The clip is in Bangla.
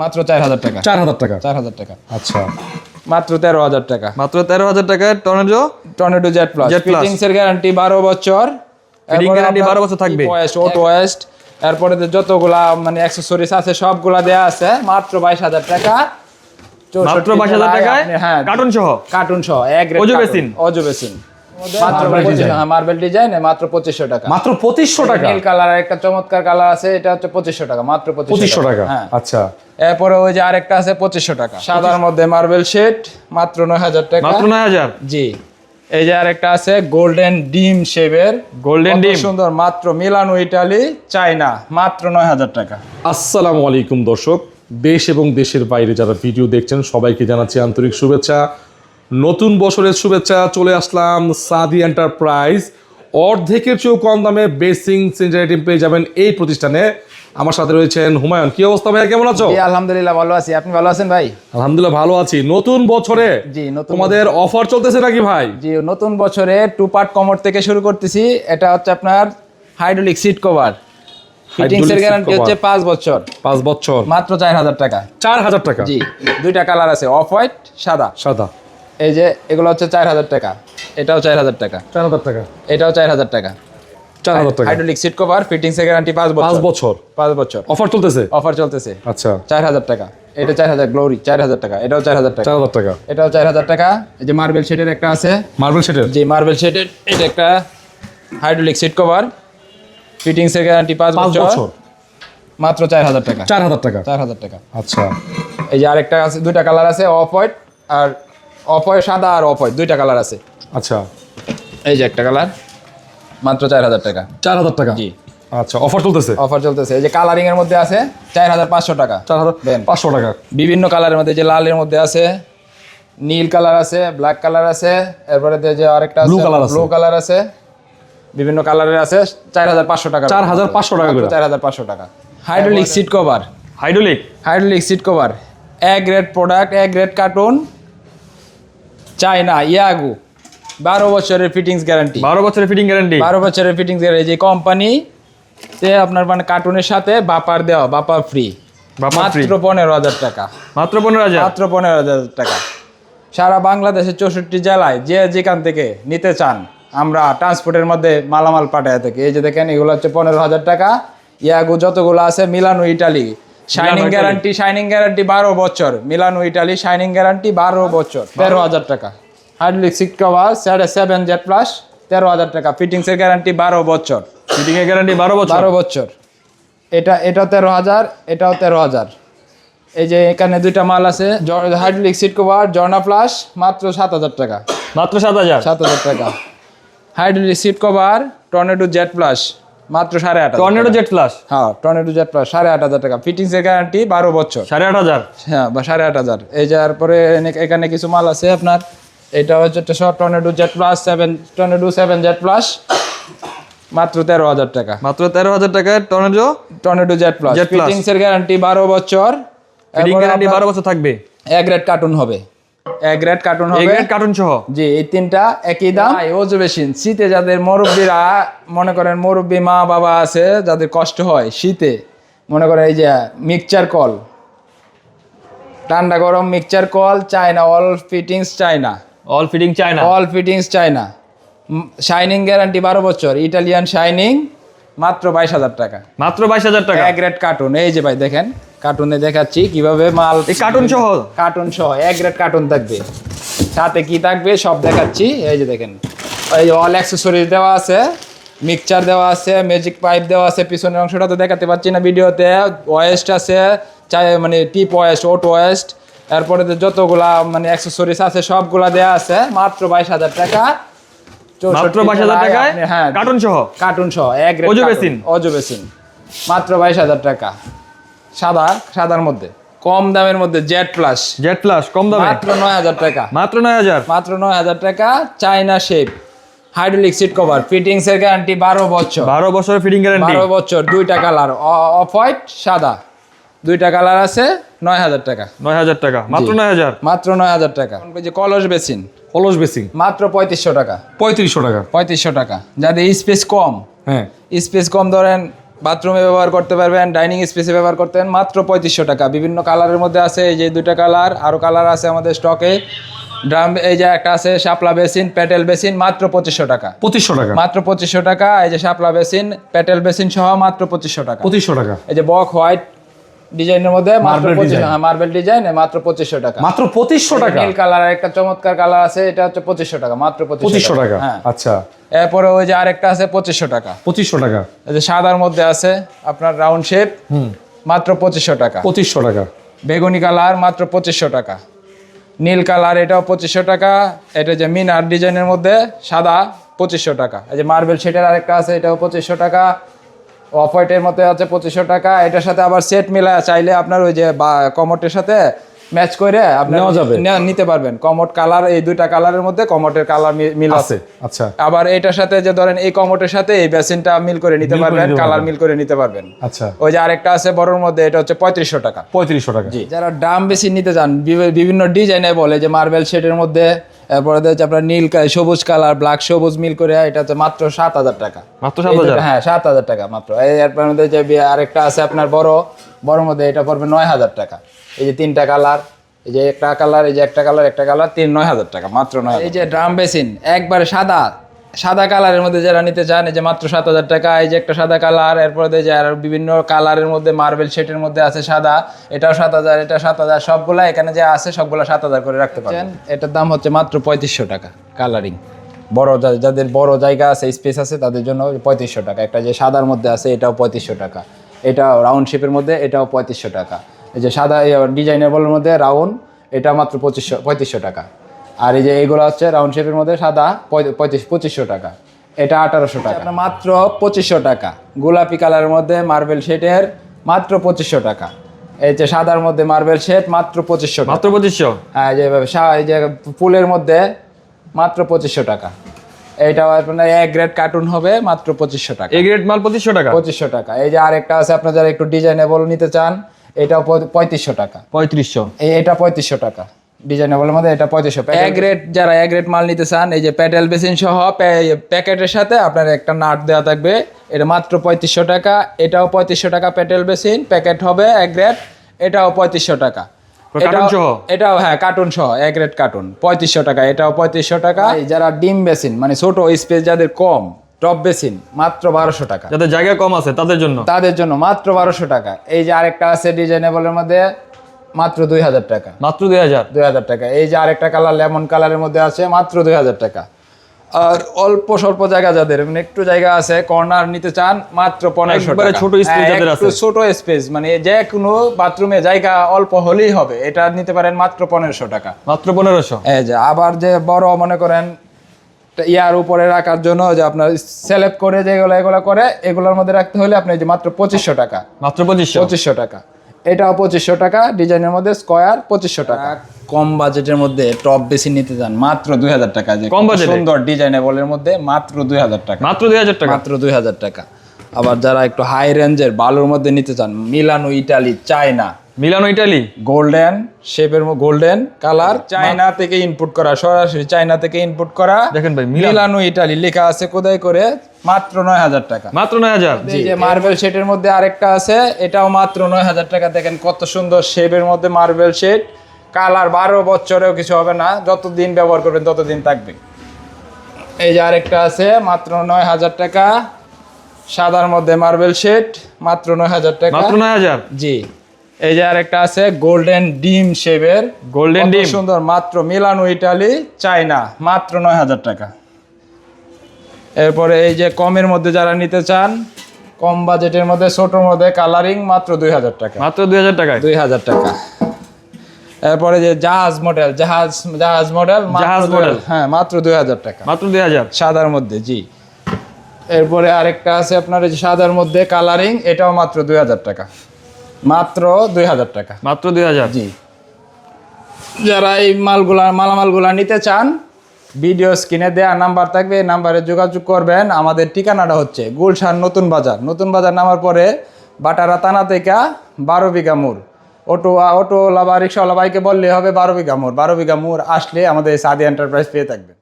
মাত্র চার হাজার টাকা। চার হাজার টাকা? চার হাজার টাকা। আচ্ছা। মাত্র তেরো হাজার টাকা। মাত্র তেরো হাজার টাকায় tornado tornado jet plus. Fittings এর গ্যারান্টি বারো বছর। Guarantee 12 বছর থাকবে। অটো ওয়েস্ট এরপরে যতগুলা মানে অ্যাক্সেসরিজ আছে সবগুলা দেয়া আছে মাত্র বাইশ হাজার টাকা। মাত্র বাইশ হাজার টাকায় হ্যাঁ কার্টুন সহ? কার্টুন সহ এক অজু বেসিন। অজু বেসিন মাত্র Marble পঁচিশ- design। মার্বেল ডিজাইন মাত্র পঁচিশশো টাকা। মাত্র পঁচিশশো টাকা? নীল কালার একটা চমৎকার কালার আছে এটা হচ্ছে পঁচিশশো টাকা মাত্র পঁচিশশো টাকা। আচ্ছা। এরপরে ওই যে আরেকটা আছে পঁচিশশো টাকা। সাদার মধ্যে মার্বেল শেড মাত্র নয় হাজার টাকা। মাত্র নয় হাজার? জি। এই যে আরেকটা আছে গোল্ডেন ডিম শেপের গোল্ডেন ডিম। সুন্দর মাত্র মিলানো ইটালি চাইনা মাত্র নয় হাজার টাকা। আসসালামু আলাইকুম দর্শক। দেশ এবং দেশের বাইরে যারা ভিডিও দেখছেন সবাইকে জানাচ্ছি আন্তরিক শুভেচ্ছা। নতুন বছরের শুভেচ্ছা চলে আসলাম সাদি এন্টারপ্রাইজ। অর্ধেকের চেয়েও কম দামে বেসিং সিনজারিটিম পেয়ে যাবেন এই প্রতিষ্ঠানে। আমার সাথে রয়েছেন হুমায়ুন। কি অবস্থা ভাইয়া? কেমন আছো? আলহামদুলিল্লাহ ভালো আছি। আপনি ভালো আছেন ভাই? আলহামদুলিল্লাহ ভালো আছি। নতুন বছরে জি নতুন তোমাদের অফার চলতেছে নাকি ভাই? জি নতুন বছরে টু পার্ট কমর থেকে শুরু করতেছি। এটা হচ্ছে আপনার হাইড্রোলিক সিট কভার ফিটিংস এর গ্যারান্টি হচ্ছে পাঁচ বছর। পাঁচ বছর। মাত্র চার হাজার টাকা। চার হাজার টাকা। জি দুইটা কালার আছে অফ হোয়াইট সাদা। সাদা। এই যে এগুলো হচ্ছে চার হাজার টাকা এটাও চার হাজার টাকা চার হাজার টাকা এটাও চার হাজার টাকা চার হাজার টাকা হাইড্রোলিক সিট কভার ফিটিংস এর গ্যারান্টি পাঁচ পাঁচ বছর পাঁচ বছর অফার চলতেছে অফার চলতেছে আচ্ছা চার হাজার টাকা এটা চার হাজার গ্লোরি চার হাজার টাকা এটাও চার হাজার টাকা চার হাজার টাকা এটাও চার হাজার টাকা এই যে মার্বেল শেডের একটা আছে মার্বেল যে মার্বেল শেডের এটা একটা হাইড্রোলিক সিট কভার ফিটিংস এর গ্যারান্টি পাঁচ বছর মাত্র চার হাজার টাকা চার হাজার টাকা চার হাজার টাকা আচ্ছা এই যে আরেকটা আছে দুইটা কালার আছে অফ হোয়াইট আর হোয়াইট সাদা আর হোয়াইট দুইটা কালার আছে। আচ্ছা। এই যে একটা কালার। মাত্র চার হাজার টাকা। চার হাজার টাকা? জি। আচ্ছা অফার চলতেছে? অফার চলতেছে। এই যে কালারিং এর মধ্যে আছে চার হাজার পাঁচশো টাকা। চার হাজার। পাঁচশো টাকা। বিভিন্ন কালারের মধ্যে যে লালের মধ্যে আছে নীল কালার আছে ব্ল্যাক কালার আছে এরপরে যে- আরেকটা আছে Blue colour আছে। ব্লু কালার আছে বিভিন্ন কালারের আছে চার হাজার পাঁচশো টাকা। 4,500 টাকা করে। চার হাজার পাঁচশো টাকা। Hydraulic seat cover hydraulic hydraulic seat cover A grade product A grade carton China ইয়াগু। বারো বছরের ফিটিংস গ্যারান্টি বারো বছরের ফিটিং গ্যারান্টি বারো বছরের ফিটিংস গ্যারান্টি যে কোম্পানি তে আপনার মানে কার্টুনের সাথে বাপার দেওয়া বাপার ফ্রি মাত্র পনেরো হাজার টাকা। মাত্র পনেরো হাজার? মাত্র পনেরো হাজার টাকা। সারা বাংলাদেশের চৌষট্টি জেলায় যে যেখান থেকে নিতে চান আমরা ট্রান্সপোর্টের মধ্যে মালামাল পাঠায় থাকি। এই যে দেখেন এগুলো হচ্ছে পনেরো হাজার টাকা। ইয়াগু যতগুলো আছে Milano Italy. Shining guarantee shining guarantee বারো বছর। মিলানো ইটালি শাইনিং গ্যারান্টি বারো বছর। তেরো হাজার টাকা। Hydraulic seat cover sir seven Z plus তেরো হাজার টাকা। ফিটিংসের গ্যারান্টি বারো বছর। ফিটিংয়ের গ্যারান্টি বারো বছর? বারো বছর। এটা এটা তেরো হাজার এটাও তেরো হাজার। এই যে এখানে দুইটা মাল আছে হাইড্রোলিক সিট কভার জর্না প্লাস মাত্র সাত হাজার টাকা। মাত্র সাত হাজার? সাত হাজার টাকা। Hydraulic seat cover tornado Z plus মাত্র সাড়ে আট টর্নেডো জেট প্লাস হ্যাঁ টর্নেডো জেট প্লাস সাড়ে আট হাজার টাকা। ফিটিংস এর গ্যারান্টি বারো বছর। সাড়ে আট হাজার? হ্যাঁ বা সাড়ে আট হাজার। এই যার পরে এখানে কিছু মাল আছে আপনার। এটা হচ্ছে short tornado jet plus seven tornado seven jet plus মাত্র তেরো হাজার টাকা। মাত্র তেরো হাজার টাকায় tornado tornado jet plus fittings এর গ্যারান্টি বারো বছর। গ্যারান্টি বারো বছর থাকবে? এক গ্রেড কার্টুন হবে। এক গ্রেড কার্টুন হবে। গ্রেড কার্টুন সহ? জি এই তিনটা একই দাম। ওজু মেশিন শীতে যাদের মুরব্বীরা মনে করেন মুরব্বী মা বাবা আছে যাদের কষ্ট হয় শীতে মনে করেন এই যে মিক্সচার কল। ঠান্ডা গরম mixture call China all fittings China. All fitting China all fittings China shining guarantee বারো বছর ইটালিয়ান শাইনিং মাত্র বাইশ হাজার টাকা। মাত্র বাইশ হাজার টাকা। এক গ্রেড কার্টুন এই যে ভাই দেখেন। কার্টুনে দেখাচ্ছি কীভাবে মাল এই কার্টুন সহ? কার্টুন সহ এক গ্রেড কার্টুন থাকবে। সাথে কি থাকবে সব দেখাচ্ছি এই যে দেখেন। এই অল অ্যাক্সেসরিজ দেওয়া আছে মিক্সচার দেওয়া আছে ম্যাজিক পাইপ দেওয়া আছে পিছনের অংশটা তো দেখাতে পাচ্ছি না ভিডিওতে। ওয়েস্ট আছে চাই মানে টিপ ওয়েস্ট ওট ওয়েস্ট এরপরে তো যতগুলা মানে অ্যাক্সেসরিজ আছে সবগুলা দেওয়া আছে মাত্র বাইশ হাজার টাকা। মাত্র 22,000 টাকায় হ্যাঁ কার্টুন সহ? কার্টুন সহ এক অজু বেসিন। অজু বেসিন মাত্র বাইশ হাজার টাকা। সাদা সাদার মধ্যে। কম দামের মধ্যে জেড প্লাস জেট প্লাস কম দামে। মাত্র নয় হাজার টাকা। মাত্র নয় হাজার। মাত্র নয় হাজার টাকা China shape hydraulic seat cover fittings এর গ্যারান্টি বারো বছর। বারো বছরের ফিটিং গ্যারান্টি বারো বছর দুইটা কালার অফ হোয়াইট সাদা। দুইটা কালার আছে নয় হাজার টাকা। নয় হাজার টাকা মাত্র নয় হাজার। মাত্র নয় হাজার টাকা। যে কলস বেসিন অলস বেসিং মাত্র পঁয়ত্রিশশো টাকা। পঁয়ত্রিশশো টাকা। পঁয়ত্রিশশো টাকা। যাদের স্পেস কম হ্যাঁ। স্পেস কম ধরেন বাথরুমে ব্যবহার করতে পারবেন ডাইনিং স্পেসে ব্যবহার করতেন মাত্র পঁয়ত্রিশশো টাকা। বিভিন্ন কালারের মধ্যে আছে এই যে দুইটা কালার আরও কালার আছে আমাদের স্টকে। ড্রাম এই যে একটা আছে শাপলা বেসিন প্যাটেল বেসিন মাত্র পঁচিশশো টাকা। পঁচিশশো টাকা? মাত্র পঁচিশশো টাকা এই যে সাপলা বেসিন প্যাটেল বেসিন সহ মাত্র পঁচিশশো টাকা। পঁচিশশো টাকা। এই যে বক হোয়াইট ডিজাইনের মধ্যে মাত্র। মার্বেল ডিজাইন মাত্র পঁচিশশো টাকা মাত্র পঁচিশশো টাকা নীল কালার একটা চমৎকার কালার আছে এটা হচ্ছে পঁচিশশো টাকা মাত্র পঁচিশশো টাকা হ্যাঁ আচ্ছা এরপরে ওই যে আরেকটা আছে পঁচিশশো টাকা পঁচিশশো টাকা এই যে সাদার মধ্যে আছে আপনার রাউন্ড শেপ মাত্র পঁচিশশো টাকা পঁচিশশো টাকা বেগুনি কালার মাত্র পঁচিশশো টাকা নীল কালার এটাও পঁচিশশো টাকা এটা যে মিনার ডিজাইনের মধ্যে সাদা পঁচিশশো টাকা এই যে মার্বেল শেটের আরেকটা আছে এটাও পঁচিশশো টাকা অফ হোয়াইটের মধ্যে আছে পঁচিশশো টাকা। এটার সাথে আবার সেট মিলা চাইলে আপনার ওই যে কমোটের সাথে ম্যাচ করে আপনি নেওয়া যাবে। নিতে পারবেন। কমোট কালার এই দুইটা কালারের মধ্যে কমোটের কালার মিল আছে আচ্ছা। আবার এটার সাথে যে ধরেন এই কমোটের সাথে এই বেসিনটা মিল করে নিতে পারবেন কালার মিল করে নিতে পারবেন। আচ্ছা। ওই যে আরেকটা আছে বড়র মধ্যে এটা হচ্ছে পঁয়ত্রিশশো টাকা। পঁয়ত্রিশশো টাকা। জি। যারা দাম বেশি নিতে চান বিভি- বিভিন্ন ডিজাইনে বলে যে মার্বেল শেডের মধ্যে এরপরে হচ্ছে আপনার নীল সবুজ কালার ব্ল্যাক সবুজ মিল করে এটা হচ্ছে মাত্র সাত হাজার টাকা। মাত্র 7,000? দুটো- হ্যাঁ সাত হাজার টাকা মাত্র। এরপর মধ্যে যে আরেকটা আছে আপনার বড়। বড় মধ্যে এটা পড়বে নয় হাজার টাকা। এই যে তিনটা কালার। এই যে একটা কালার এই যে একটা কালার একটা কালার তিন নয় হাজার টাকা মাত্র নয় এই যে ড্রাম বেসিন একবারে সাদা। সাদা কালারের মধ্যে যারা নিতে চান এই যে মাত্র সাত হাজার টাকা এই যে একটা সাদা কালার এরপরে যে আর বিভিন্ন কালারের মধ্যে মার্বেল শেটের মধ্যে আছে সাদা এটাও সাত হাজার এটা সাত হাজার সবগুলা এখানে যে আছে সবগুলা সাত হাজার করে রাখতে পারেন এটার দাম হচ্ছে মাত্র পঁয়ত্রিশশো টাকা কালারিং। বড় যাদের বড় জায়গা আছে স্পেস আছে তাদের জন্য পঁয়ত্রিশশো টাকা। একটা যে সাদার মধ্যে আছে এটাও পঁয়ত্রিশশো টাকা। এটা রাউন্ড শেপের মধ্যে এটাও পঁয়ত্রিশশো টাকা। এই যে সাদা ডিজাইনেবলের মধ্যে রাউন্ড এটা মাত্র পঁচিশশো পঁয়ত্রিশশো টাকা। আর এই যে এগুলো হচ্ছে রাউন্ড শেপের মধ্যে সাদা পঁয়- পঁয়ত্রিশ পঁচিশশো টাকা। এটা আঠারোশো টাকা। মাত্র পঁচিশশো টাকা। গোলাপি কালারের মধ্যে মার্বেল শেডের মাত্র পঁচিশশো টাকা। এই যে সাদার মধ্যে মার্বেল শেড মাত্র পঁচিশশো মাত্র পঁচিশশো? হ্যাঁ যে এই যে ফুলের মধ্যে মাত্র পঁচিশশো টাকা। এইটাও আপনার এক গ্রেড কার্টুন হবে মাত্র পঁচিশশো টাকা। এ গ্রেড মাল পঁচিশশো টাকা? পঁচিশশো টাকা। এই যে আরেকটা আছে আপনার যারা একটু ডিজাইনেবল নিতে চান এটাও পঁয়ত্রিশশো টাকা। পঁয়ত্রিশশো। এটা পঁয়ত্রিশশো টাকা। ডিজাইনেবলের মধ্যে এটা পঁয়ত্রিশশো এক রেট যারা এক রেট মাল নিতে চান এই যে প্যাটেল বেসিন সহ প্যাকেটের সাথে আপনার একটা নাট দেওয়া থাকবে। এটা মাত্র পঁয়ত্রিশশো টাকা এটাও পঁয়ত্রিশশো টাকা প্যাটেল বেসিন। প্যাকেট হবে এক রেট এটাও পঁয়ত্রিশশো টাকা। এটাও- হ্যাঁ কার্টুন সহ এক রেট কার্টুন পঁয়ত্রিশশো টাকা এটাও পঁয়ত্রিশশো টাকা। এই যারা ডিম বেসিন মানে ছোট স্পেস যাদের কম টপ বেসিন মাত্র বারোশো টাকা। যাদের জায়গা কম আছে তাদের জন্য? তাদের জন্য মাত্র বারোশো টাকা। এই যে আরেকটা আছে ডিজাইনেবলের মধ্যে মাত্র দুই হাজার টাকা। মাত্র দুই হাজার? দুই হাজার টাকা। এই যে আরেকটা কালার লেমন কালারের মধ্যে আছে মাত্র দুই হাজার টাকা। আর অল্প স্বল্প জায়গা যাদের মানে একটু জায়গা আছে কর্নার নিতে চান মাত্র পনেরোশো টাকা। ছোট space হ্যাঁ, যাদের আছে। ছোট স্পেস মানে যে কোনো বাথরুমে জায়গা অল্প হলেই হবে। এটা নিতে পারেন মাত্র পনেরোশো টাকা। মাত্র পনেরোশো? এই যে আবার যে বড় মনে করেন ইয়ার উপরে রাখার জন্য যে আপনার সেলেক্ট করে যেগুলো এগুলো করে এগুলোর মধ্যে রাখতে হলে আপনি যে মাত্র পঁচিশশো টাকা। মাত্র পঁচিশশো? পঁচিশশো টাকা। এটাও পঁচিশশো টাকা ডিজাইনের মধ্যে স্কোয়ার পঁচিশশো টাকা। কম বাজেটের মধ্যে টপ বেশি নিতে চান মাত্র দুই হাজার টাকা যে কম বাজেট? সুন্দর ডিজাইনেবলের মধ্যে মাত্র দুই হাজার টাকা। মাত্র দুই হাজার টাকা? মাত্র দুই হাজার টাকা। আবার যারা একটু হাই রেঞ্জের বালুর মধ্যে নিতে চান Milano Italy China Milano Italy golden শেপের গোল্ডেন কালার চায়না থেকে ইনপুট করা সরাসরি চায়না থেকে ইনপুট করা। দেখেন ভাই, মিলানো। মিলানো ইটালি লেখা আছে কোদাই করে। মাত্র নয় হাজার টাকা। মাত্র নয় হাজার? এই যে মার্বেল শেডের মধ্যে আরেকটা আছে এটাও মাত্র নয় হাজার টাকা। দেখেন কত সুন্দর শেপের মধ্যে মার্বেল শেড কালার বারো বছরেও কিছু হবে না যতদিন ব্যবহার করবেন ততদিন থাকবে। এই যে আরেকটা আছে মাত্র নয় হাজার টাকা। সাদার মধ্যে মার্বেল শেড মাত্র নয় হাজার টাকা। মাত্র নয় হাজার? জি। এই যে আরেকটা আছে গোল্ডেন ডিম শেপের গোল্ডেন ডিম। সুন্দর মাত্র মিলানো ইটালি চায়না মাত্র নয় হাজার টাকা। এরপরে এই যে কমের মধ্যে যারা নিতে চান কম বাজেটের মধ্যে ছোটোর মধ্যে কালারিং মাত্র দুই হাজার টাকা। মাত্র দুই হাজার টাকায়? দুই হাজার টাকা। এরপরে যে জাহাজ মডেল জাহাজ জাহাজ মডেল জাহাজ মডেল হ্যাঁ মাত্র দুই হাজার টাকা। মাত্র দুই হাজার? সাদার মধ্যে জি। এরপরে আরেকটা আছে আপনার এই যে সাদার মধ্যে কালারিং এটাও মাত্র দুই হাজার টাকা। মাত্র দুই হাজার টাকা। মাত্র দুই হাজার? জি। যারা এই মালগুলা মালামালগুলা নিতে চান ভিডিও স্ক্রিনে দেওয়া নাম্বার থাকবে, এই নাম্বারে যোগাযোগ করবেন। আমাদের ঠিকানাটা হচ্ছে গুলশান নতুন বাজার। নতুন বাজার নামার পরে বাটারা তানা থেকে বারো বিঘা মোড়। অটো, অটোওয়ালা বা রিক্সাওয়ালা বাইকে বললে হবে বারো বিঘা মোড়। বারো বিঘা মোড় আসলে আমাদের সাদি এন্টারপ্রাইজ পেয়ে থাকবেন।